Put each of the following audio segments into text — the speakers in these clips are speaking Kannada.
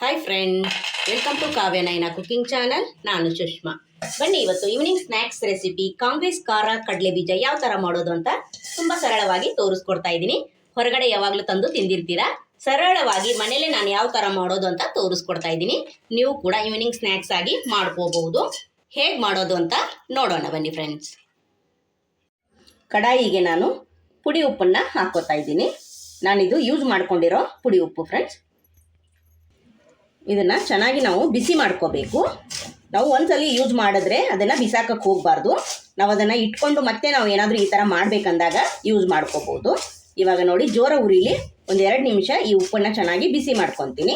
Hi friend welcome to Kavya Naina cooking channel ನಾನು ಸುಷ್ಮಾ. ಬನ್ನಿ, ಇವತ್ತು ಈವ್ನಿಂಗ್ ಸ್ನ್ಯಾಕ್ಸ್ ರೆಸಿಪಿ ಕಾಂಗ್ರೆಸ್ ಖಾರ, ಕಡಲೆ ಬೀಜ ಯಾವ ಥರ ಮಾಡೋದು ಅಂತ ತುಂಬ ಸರಳವಾಗಿ ತೋರಿಸ್ಕೊಡ್ತಾ ಇದ್ದೀನಿ. ಹೊರಗಡೆ ಯಾವಾಗಲೂ ತಂದು ತಿಂದಿರ್ತೀರಾ? ಸರಳವಾಗಿ ಮನೇಲೆ ನಾನು ಯಾವ ಥರ ಮಾಡೋದು ಅಂತ ತೋರಿಸ್ಕೊಡ್ತಾ ಇದ್ದೀನಿ. ನೀವು ಕೂಡ ಈವ್ನಿಂಗ್ ಸ್ನ್ಯಾಕ್ಸ್ ಆಗಿ ಮಾಡ್ಕೋಬಹುದು. ಹೇಗೆ ಮಾಡೋದು ಅಂತ ನೋಡೋಣ, ಬನ್ನಿ ಫ್ರೆಂಡ್ಸ್ ಕಡಾಯಿಗೆ ನಾನು ಪುಡಿ ಉಪ್ಪನ್ನು ಹಾಕೋತಾ ಇದ್ದೀನಿ. ನಾನಿದು ಯೂಸ್ ಮಾಡ್ಕೊಂಡಿರೋ ಪುಡಿ ಉಪ್ಪು ಫ್ರೆಂಡ್ಸ್ ಇದನ್ನು ಚೆನ್ನಾಗಿ ನಾವು ಬಿಸಿ ಮಾಡ್ಕೋಬೇಕು. ನಾವು ಒಂದ್ಸಲಿ ಯೂಸ್ ಮಾಡಿದ್ರೆ ಅದನ್ನು ಬಿಸಾಕಕ್ಕೆ ಹೋಗಬಾರ್ದು. ನಾವು ಅದನ್ನು ಇಟ್ಕೊಂಡು ಮತ್ತೆ ನಾವು ಏನಾದರೂ ಈ ಥರ ಮಾಡಬೇಕಂದಾಗ ಯೂಸ್ ಮಾಡ್ಕೋಬೋದು. ಇವಾಗ ನೋಡಿ ಜೋರ ಉರಿಲಿ ಒಂದು ಎರಡು ನಿಮಿಷ ಈ ಉಪ್ಪನ್ನು ಚೆನ್ನಾಗಿ ಬಿಸಿ ಮಾಡ್ಕೊತೀನಿ.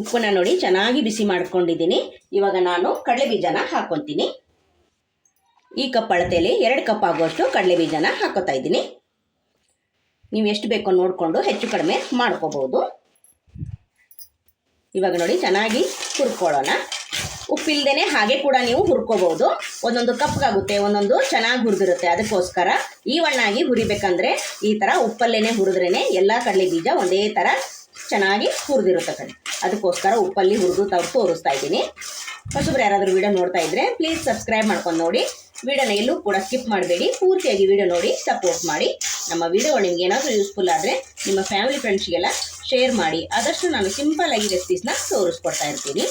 ಉಪ್ಪನ್ನು ನೋಡಿ ಚೆನ್ನಾಗಿ ಬಿಸಿ ಮಾಡ್ಕೊಂಡಿದ್ದೀನಿ. ಇವಾಗ ನಾನು ಕಡಲೆ ಬೀಜನ ಹಾಕ್ಕೊತೀನಿ ಈ ಕಪ್ ಅಳತೆಯಲ್ಲಿ ಎರಡು ಕಪ್ ಆಗುವಷ್ಟು ಕಡಲೆ ಬೀಜನ ಹಾಕೋತಾ ಇದ್ದೀನಿ. ನೀವು ಎಷ್ಟು ಬೇಕೋ ನೋಡಿಕೊಂಡು ಹೆಚ್ಚು ಕಡಿಮೆ ಮಾಡ್ಕೋಬೋದು. ಇವಾಗ ನೋಡಿ ಚೆನ್ನಾಗಿ ಹುರ್ಕೊಳ್ಳೋಣ. ಉಪ್ಪಿಲ್ದೇನೆ ಹಾಗೆ ಕೂಡ ನೀವು ಹುರ್ಕೋಬಹುದು. ಒಂದೊಂದು ಕಪ್ಗಾಗುತ್ತೆ ಒಂದೊಂದು ಚೆನ್ನಾಗಿ ಹುರಿದಿರುತ್ತೆ. ಅದಕ್ಕೋಸ್ಕರ ಈ ಹಣ್ಣಾಗಿ ಹುರಿಬೇಕಂದ್ರೆ ಈ ಥರ ಉಪ್ಪಲ್ಲೇನೆ ಹುರಿದ್ರೇನೆ ಎಲ್ಲ ಕಡಲೆ ಬೀಜ ಒಂದೇ ಥರ ಚೆನ್ನಾಗಿ ಹುರಿದಿರುತ್ತೆ ಕಡೆ ಅದಕ್ಕೋಸ್ಕರ ಉಪ್ಪಲ್ಲಿ ಹುರಿದು ತಾವು ತೋರಿಸ್ತಾ ಇದ್ದೀನಿ. ಹೊಸಬ್ರು ಯಾರಾದರೂ ವಿಡಿಯೋ ನೋಡ್ತಾ ಇದ್ರೆ ಪ್ಲೀಸ್ ಸಬ್ಸ್ಕ್ರೈಬ್ ಮಾಡ್ಕೊಂಡು ನೋಡಿ. ವಿಡಿಯೋನ ಎಲ್ಲೂ ಕೂಡ ಸ್ಕಿಪ್ ಮಾಡಬೇಡಿ. ಪೂರ್ತಿಯಾಗಿ ವಿಡಿಯೋ ನೋಡಿ ಸಪೋರ್ಟ್ ಮಾಡಿ. ನಮ್ಮ ವಿಡಿಯೋ ನಿಮ್ಗೆ ಏನಾದರೂ ಯೂಸ್ಫುಲ್ ಆದರೆ ನಿಮ್ಮ ಫ್ಯಾಮಿಲಿ ಫ್ರೆಂಡ್ಸ್ಗೆಲ್ಲ ಶೇರ್ ಮಾಡಿ. ಆದಷ್ಟು ನಾನು ಸಿಂಪಲ್ ಆಗಿ ರೆಸಿಪೀಸ್ನ ತೋರಿಸ್ಕೊಡ್ತಾ ಇರ್ತೀನಿ.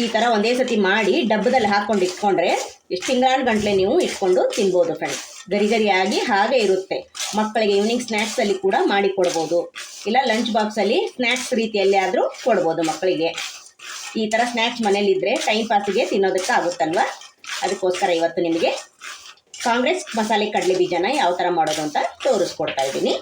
ಈ ಥರ ಒಂದೇ ಸತಿ ಮಾಡಿ ಡಬ್ಬದಲ್ಲಿ ಹಾಕ್ಕೊಂಡು ಇಟ್ಕೊಂಡ್ರೆ ಎಷ್ಟು ತಿಂಗಳು ಗಂಟ್ಲೆ ನೀವು ಇಟ್ಕೊಂಡು ತಿನ್ಬೋದು ಫ್ರೆಂಡ್ಸ್ ಗರಿ ಗರಿಯಾಗಿ ಹಾಗೆ ಇರುತ್ತೆ. ಮಕ್ಕಳಿಗೆ ಈವ್ನಿಂಗ್ ಸ್ನ್ಯಾಕ್ಸಲ್ಲಿ ಕೂಡ ಮಾಡಿ ಕೊಡ್ಬೋದು. ಇಲ್ಲ ಲಂಚ್ ಬಾಕ್ಸಲ್ಲಿ ಸ್ನ್ಯಾಕ್ಸ್ ರೀತಿಯಲ್ಲಿ ಆದರೂ ಕೊಡ್ಬೋದು ಮಕ್ಕಳಿಗೆ. ಈ ಥರ ಸ್ನ್ಯಾಕ್ಸ್ ಮನೇಲಿದ್ದರೆ ಟೈಮ್ ಪಾಸಿಗೆ ತಿನ್ನೋದಕ್ಕೆ ಆಗುತ್ತಲ್ವ ಅದಕ್ಕೋಸ್ಕರ ಇವತ್ತು ನಿಮಗೆ ಕಾಂಗ್ರೆಸ್ ಮಸಾಲೆ ಕಡಲೆ ಬೀಜನ ಯಾವ ಥರ ಮಾಡೋದು ಅಂತ ತೋರಿಸ್ಕೊಡ್ತಾ ಇದ್ದೀನಿ.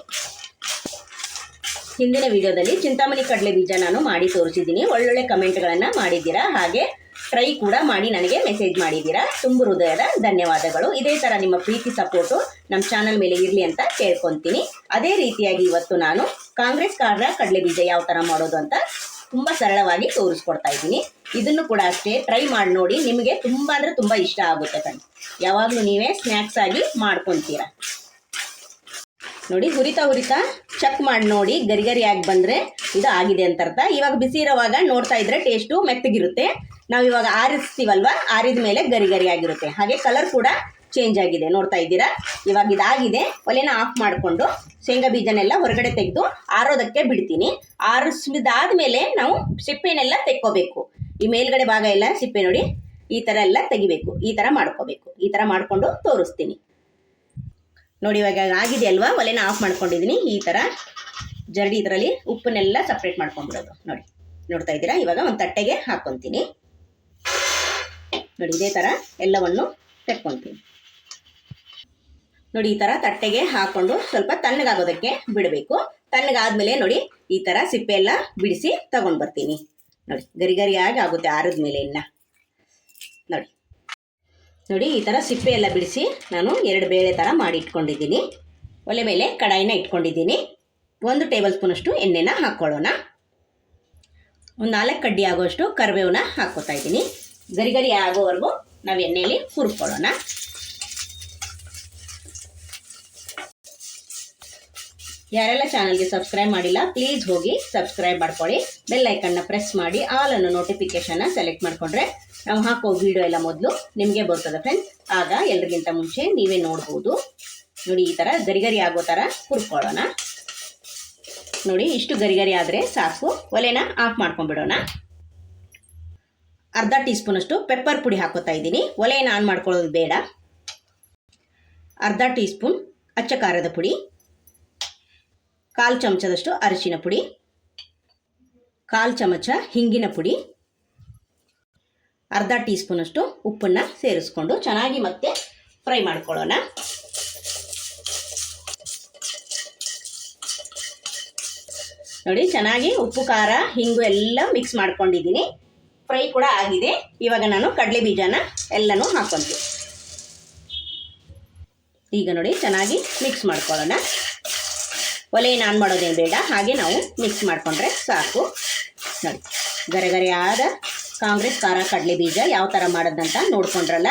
ಹಿಂದಿನ ವಿಡಿಯೋದಲ್ಲಿ ಚಿಂತಾಮಣಿ ಕಡಲೆ ಬೀಜ ನಾನು ಮಾಡಿ ತೋರಿಸಿದ್ದೀನಿ. ಒಳ್ಳೊಳ್ಳೆ ಕಮೆಂಟ್ಗಳನ್ನು ಮಾಡಿದ್ದೀರಾ? ಹಾಗೆ ಟ್ರೈ ಕೂಡ ಮಾಡಿ ನನಗೆ ಮೆಸೇಜ್ ಮಾಡಿದ್ದೀರಾ? ತುಂಬ ಹೃದಯದ ಧನ್ಯವಾದಗಳು. ಇದೇ ಥರ ನಿಮ್ಮ ಪ್ರೀತಿ ಸಪೋರ್ಟು ನಮ್ಮ ಚಾನಲ್ ಮೇಲೆ ಇರಲಿ ಅಂತ ಕೇಳ್ಕೊತೀನಿ. ಅದೇ ರೀತಿಯಾಗಿ ಇವತ್ತು ನಾನು ಕಾಂಗ್ರೆಸ್ ಕಾರ್ಯ ಕಡಲೆ ಬೀಜ ಯಾವ ಥರ ಮಾಡೋದು ಅಂತ ತುಂಬ ಸರಳವಾಗಿ ತೋರಿಸ್ಕೊಡ್ತಾ ಇದ್ದೀನಿ. ಇದನ್ನು ಕೂಡ ಅಷ್ಟೇ ಟ್ರೈ ಮಾಡಿ ನೋಡಿ ನಿಮಗೆ ತುಂಬ ಅಂದರೆ ತುಂಬ ಇಷ್ಟ ಆಗುತ್ತೆ ಕಣ್ಣು ಯಾವಾಗಲೂ ನೀವೇ ಸ್ನ್ಯಾಕ್ಸ್ ಆಗಿ ಮಾಡ್ಕೊತೀರ. ನೋಡಿ ಹುರಿತಾ ಹುರಿತಾ ಚೆಕ್ ಮಾಡಿ ನೋಡಿ ಗರಿ ಗರಿಯಾಗಿ ಬಂದರೆ ಇದು ಆಗಿದೆ ಅಂತ ಅರ್ಥ. ಇವಾಗ ಬಿಸಿ ಇರೋವಾಗ ನೋಡ್ತಾ ಇದ್ರೆ ಟೇಸ್ಟು ಮೆತ್ತಗಿರುತ್ತೆ. ನಾವು ಇವಾಗ ಆರಿಸ್ತೀವಲ್ವ? ಆರಿದ ಮೇಲೆ ಗರಿಗರಿಯಾಗಿರುತ್ತೆ ಹಾಗೆ ಕಲರ್ ಕೂಡ ಚೇಂಜ್ ಆಗಿದೆ. ನೋಡ್ತಾ ಇದ್ದೀರಾ? ಇವಾಗ ಇದಾಗಿದೆ. ಒಲೆನ ಆಫ್ ಮಾಡಿಕೊಂಡು ಶೇಂಗಾ ಬೀಜನೆಲ್ಲ ಹೊರಗಡೆ ತೆಗೆದು ಆರೋದಕ್ಕೆ ಬಿಡ್ತೀನಿ. ಆರಿಸಿದಾದ್ಮೇಲೆ ನಾವು ಸಿಪ್ಪೆನೆಲ್ಲ ತೆಕ್ಕೋಬೇಕು. ಈ ಮೇಲ್ಗಡೆ ಭಾಗ ಎಲ್ಲ ಸಿಪ್ಪೆ ನೋಡಿ, ಈ ಥರ ಎಲ್ಲ ತೆಗಿಬೇಕು. ಈ ಥರ ಮಾಡ್ಕೋಬೇಕು. ಈ ಥರ ಮಾಡಿಕೊಂಡು ತೋರಿಸ್ತೀನಿ. ನೋಡಿ ಇವಾಗ ಆಗಿದೆ ಅಲ್ವಾ? ಒಲೆನ ಆಫ್ ಮಾಡ್ಕೊಂಡಿದ್ದೀನಿ ಈ ಥರ ಜರಡಿ ಇದರಲ್ಲಿ ಉಪ್ಪನ್ನೆಲ್ಲ ಸಪ್ರೇಟ್ ಮಾಡ್ಕೊಂಡ್ಬಿಡೋದು. ನೋಡಿ, ನೋಡ್ತಾ ಇದ್ದೀರಾ? ಇವಾಗ ಒಂದು ತಟ್ಟೆಗೆ ಹಾಕ್ಕೊತೀನಿ ನೋಡಿ, ಇದೇ ಥರ ಎಲ್ಲವನ್ನು ತೆಕ್ಕೊತೀನಿ. ನೋಡಿ ಈ ಥರ ತಟ್ಟೆಗೆ ಹಾಕೊಂಡು ಸ್ವಲ್ಪ ತಣ್ಣಗಾಗೋದಕ್ಕೆ ಬಿಡಬೇಕು. ತಣ್ಣಗಾದ್ಮೇಲೆ ನೋಡಿ ಈ ಥರ ಸಿಪ್ಪೆ ಎಲ್ಲ ಬಿಡಿಸಿ ತಗೊಂಡು ಬರ್ತೀನಿ. ನೋಡಿ, ಗರಿ ಗರಿಯಾಗಿ ಆಗುತ್ತೆ ಆರದ್ಮೇಲೆ ಮೇಲೆ ಇನ್ನ ನೋಡಿ. ನೋಡಿ, ಈ ಥರ ಸಿಪ್ಪೆ ಎಲ್ಲ ಬಿಡಿಸಿ ನಾನು ಎರಡು ಬೇಳೆ ಥರ ಮಾಡಿ ಇಟ್ಕೊಂಡಿದ್ದೀನಿ. ಒಲೆ ಮೇಲೆ ಕಡಾಯಿನ ಇಟ್ಕೊಂಡಿದ್ದೀನಿ. ಒಂದು ಟೇಬಲ್ ಸ್ಪೂನಷ್ಟು ಎಣ್ಣೆನ ಹಾಕ್ಕೊಳ್ಳೋಣ ಒಂದು ನಾಲ್ಕು ಕಡ್ಡಿ ಆಗೋಷ್ಟು ಕರಿಬೇವನ್ನ ಹಾಕ್ಕೋತಾ ಇದ್ದೀನಿ. ಗರಿ ಗರಿ ಆಗೋವರೆಗೂ ನಾವು ಎಣ್ಣೆಯಲ್ಲಿ ಹುರ್ಕೊಳ್ಳೋಣ. ಯಾರೆಲ್ಲ ಚಾನಲ್ಗೆ ಸಬ್ಸ್ಕ್ರೈಬ್ ಮಾಡಿಲ್ಲ ಪ್ಲೀಸ್ ಹೋಗಿ ಸಬ್ಸ್ಕ್ರೈಬ್ ಮಾಡ್ಕೊಳ್ಳಿ. ಬೆಲ್ ಐಕನ್ನ ಪ್ರೆಸ್ ಮಾಡಿ ಆಲ್ ಅನ್ನೋ ನೋಟಿಫಿಕೇಶನ್ನ ಸೆಲೆಕ್ಟ್ ಮಾಡಿಕೊಂಡ್ರೆ ನಾವು ಹಾಕೋ ವಿಡಿಯೋ ಎಲ್ಲ ಮೊದಲು ನಿಮಗೆ ಬರ್ತದೆ ಫ್ರೆಂಡ್ಸ್ ಆಗ ಎಲ್ರಿಗಿಂತ ಮುಂಚೆ ನೀವೇ ನೋಡ್ಬೋದು. ನೋಡಿ, ಈ ಥರ ಗರಿ ಗರಿ ಆಗೋ ಥರ ಹುರ್ಕೊಳ್ಳೋಣ. ನೋಡಿ, ಇಷ್ಟು ಗರಿಗರಿ ಗರಿ ಆದರೆ ಸಾಕು. ಒಲೆನ ಆಫ್ ಮಾಡ್ಕೊಂಡ್ಬಿಡೋಣ. ಅರ್ಧ ಟೀ ಸ್ಪೂನಷ್ಟು ಪೆಪ್ಪರ್ ಪುಡಿ ಹಾಕೋತಾ ಇದ್ದೀನಿ. ಒಲೆಯನ್ನು ಆನ್ ಮಾಡ್ಕೊಳ್ಳೋದು ಬೇಡ. ಅರ್ಧ ಟೀ ಸ್ಪೂನ್ ಅಚ್ಚ ಖಾರದ ಪುಡಿ. ಕಾಲು ಚಮಚದಷ್ಟು ಅರಿಶಿನ ಪುಡಿ, ಕಾಲು ಚಮಚ ಹಿಂಗಿನ ಪುಡಿ, ಅರ್ಧ ಟೀ ಸ್ಪೂನಷ್ಟು ಉಪ್ಪನ್ನು ಸೇರಿಸ್ಕೊಂಡು ಚೆನ್ನಾಗಿ ಮತ್ತೆ ಫ್ರೈ ಮಾಡ್ಕೊಳ್ಳೋಣ. ನೋಡಿ, ಚೆನ್ನಾಗಿ ಉಪ್ಪು, ಖಾರ, ಹಿಂಗು ಎಲ್ಲ ಮಿಕ್ಸ್ ಮಾಡ್ಕೊಂಡಿದ್ದೀನಿ. ಫ್ರೈ ಕೂಡ ಆಗಿದೆ. ಇವಾಗ ನಾನು ಕಡಲೆ ಬೀಜನ ಎಲ್ಲನೂ ಹಾಕ್ಕೊಂತೀನಿ ಈಗ ನೋಡಿ, ಚೆನ್ನಾಗಿ ಮಿಕ್ಸ್ ಮಾಡ್ಕೊಳ್ಳೋಣ. ಒಲೆಯನ್ನು ನಾನು ಮಾಡೋದೇನು ಬೇಡ, ಹಾಗೆ ನಾವು ಮಿಕ್ಸ್ ಮಾಡಿಕೊಂಡ್ರೆ ಸಾಕು. ನೋಡಿ ಗರೆ ಗರೆ ಆದ ಕಾಂಗ್ರೆಸ್, ಖಾರ, ಕಡಲೆ ಬೀಜ ಯಾವ ಥರ ಮಾಡೋದಂತ ನೋಡ್ಕೊಂಡ್ರಲ್ಲ,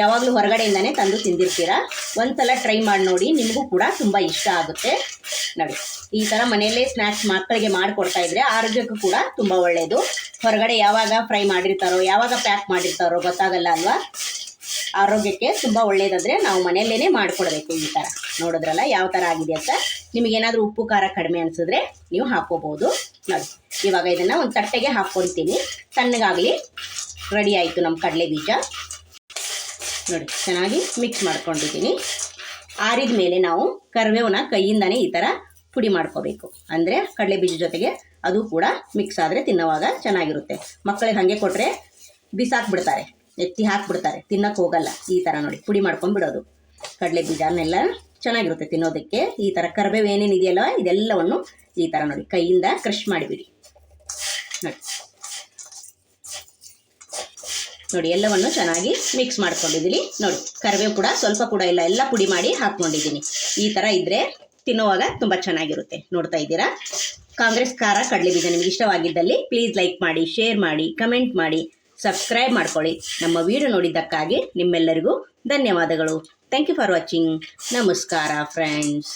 ಯಾವಾಗಲೂ ಹೊರಗಡೆಯಿಂದನೇ ತಂದು ತಿಂದಿರ್ತೀರಾ? ಒಂದ್ಸಲ ಟ್ರೈ ಮಾಡಿ ನೋಡಿ, ನಿಮಗೂ ಕೂಡ ತುಂಬ ಇಷ್ಟ ಆಗುತ್ತೆ. ನೋಡಿ, ಈ ಥರ ಮನೆಯಲ್ಲೇ ಸ್ನ್ಯಾಕ್ಸ್ ಮಕ್ಕಳಿಗೆ ಮಾಡಿಕೊಡ್ತಾ ಇದ್ರೆ ಆರೋಗ್ಯಕ್ಕೂ ಕೂಡ ತುಂಬ ಒಳ್ಳೆಯದು ಹೊರಗಡೆ ಯಾವಾಗ ಫ್ರೈ ಮಾಡಿರ್ತಾರೋ, ಯಾವಾಗ ಪ್ಯಾಕ್ ಮಾಡಿರ್ತಾರೋ ಗೊತ್ತಾಗಲ್ಲ ಅಲ್ವಾ? ಆರೋಗ್ಯಕ್ಕೆ ತುಂಬ ಒಳ್ಳೆಯದಾದರೆ ನಾವು ಮನೆಯಲ್ಲೇ ಮಾಡಿಕೊಡ್ಬೇಕು ಈ ಥರ ನೋಡಿದ್ರಲ್ಲ ಯಾವ ಥರ ಆಗಿದೆ ಅಂತ? ನಿಮಗೇನಾದರೂ ಉಪ್ಪು, ಖಾರ ಕಡಿಮೆ ಅನಿಸಿದ್ರೆ ನೀವು ಹಾಕೋಬಹುದು ನೋಡಿ, ಇವಾಗ ಇದನ್ನು ಒಂದು ತಟ್ಟೆಗೆ ಹಾಕ್ಕೊತೀನಿ ತಣ್ಣಗಾಗಲಿ ರೆಡಿ ಆಯಿತು ನಮ್ಮ ಕಡಲೆ ಬೀಜ. ನೋಡಿ, ಚೆನ್ನಾಗಿ ಮಿಕ್ಸ್ ಮಾಡ್ಕೊಂಡಿದ್ದೀನಿ. ಆರಿದ ಮೇಲೆ ನಾವು ಕರಿಬೇವನ್ನ ಕೈಯಿಂದನೇ ಈ ಥರ ಪುಡಿ ಮಾಡ್ಕೋಬೇಕು. ಅಂದರೆ ಕಡಲೆ ಬೀಜ ಜೊತೆಗೆ ಅದು ಕೂಡ ಮಿಕ್ಸ್ ಆದರೆ ತಿನ್ನೋವಾಗ ಚೆನ್ನಾಗಿರುತ್ತೆ. ಮಕ್ಕಳಿಗೆ ಹಾಗೆ ಕೊಟ್ಟರೆ ಬಿಸಾಕ್ಬಿಡ್ತಾರೆ, ಎತ್ತಿ ಹಾಕ್ಬಿಡ್ತಾರೆ ತಿನ್ನಕ್ಕೆ ಹೋಗಲ್ಲ. ಈ ಥರ ನೋಡಿ, ಪುಡಿ ಮಾಡ್ಕೊಂಡ್ಬಿಡೋದು. ಕಡಲೆ ಬೀಜನೆಲ್ಲ ಚೆನ್ನಾಗಿರುತ್ತೆ ತಿನ್ನೋದಕ್ಕೆ. ಈ ಥರ ಕರಿಬೇವು ಏನೇನು ಇದೆಯಲ್ಲ, ಇದೆಲ್ಲವನ್ನು ಈ ಥರ ನೋಡಿ, ಕೈಯಿಂದ ಕ್ರಷ್ ಮಾಡಿಬಿಡಿ. ನೋಡಿ. ನೋಡಿ, ಎಲ್ಲವನ್ನು ಚೆನ್ನಾಗಿ ಮಿಕ್ಸ್ ಮಾಡ್ಕೊಂಡಿದ್ದೀನಿ. ನೋಡಿ, ಕರಿಬೇವು ಕೂಡ ಸ್ವಲ್ಪ ಕೂಡ ಇಲ್ಲ, ಎಲ್ಲ ಪುಡಿ ಮಾಡಿ ಹಾಕ್ಕೊಂಡಿದ್ದೀನಿ. ಈ ಥರ ಇದ್ದರೆ ತಿನ್ನುವಾಗ ತುಂಬ ಚೆನ್ನಾಗಿರುತ್ತೆ. ನೋಡ್ತಾ ಇದ್ದೀರಾ? ಕಾಂಗ್ರೆಸ್ ಖಾರ ಕಡಲೆ ಬೀಜ ನಿಮಗೆ ಇಷ್ಟವಾಗಿದ್ದಲ್ಲಿ ಪ್ಲೀಸ್ ಲೈಕ್ ಮಾಡಿ ಶೇರ್ ಮಾಡಿ ಕಮೆಂಟ್ ಮಾಡಿ ಸಬ್ಸ್ಕ್ರೈಬ್ ಮಾಡ್ಕೊಳ್ಳಿ. ನಮ್ಮ ವಿಡಿಯೋ ನೋಡಿದ್ದಕ್ಕಾಗಿ ನಿಮ್ಮೆಲ್ಲರಿಗೂ ಧನ್ಯವಾದಗಳು. ಥ್ಯಾಂಕ್ ಯು ಫಾರ್ ವಾಚಿಂಗ್ ನಮಸ್ಕಾರ ಫ್ರೆಂಡ್ಸ್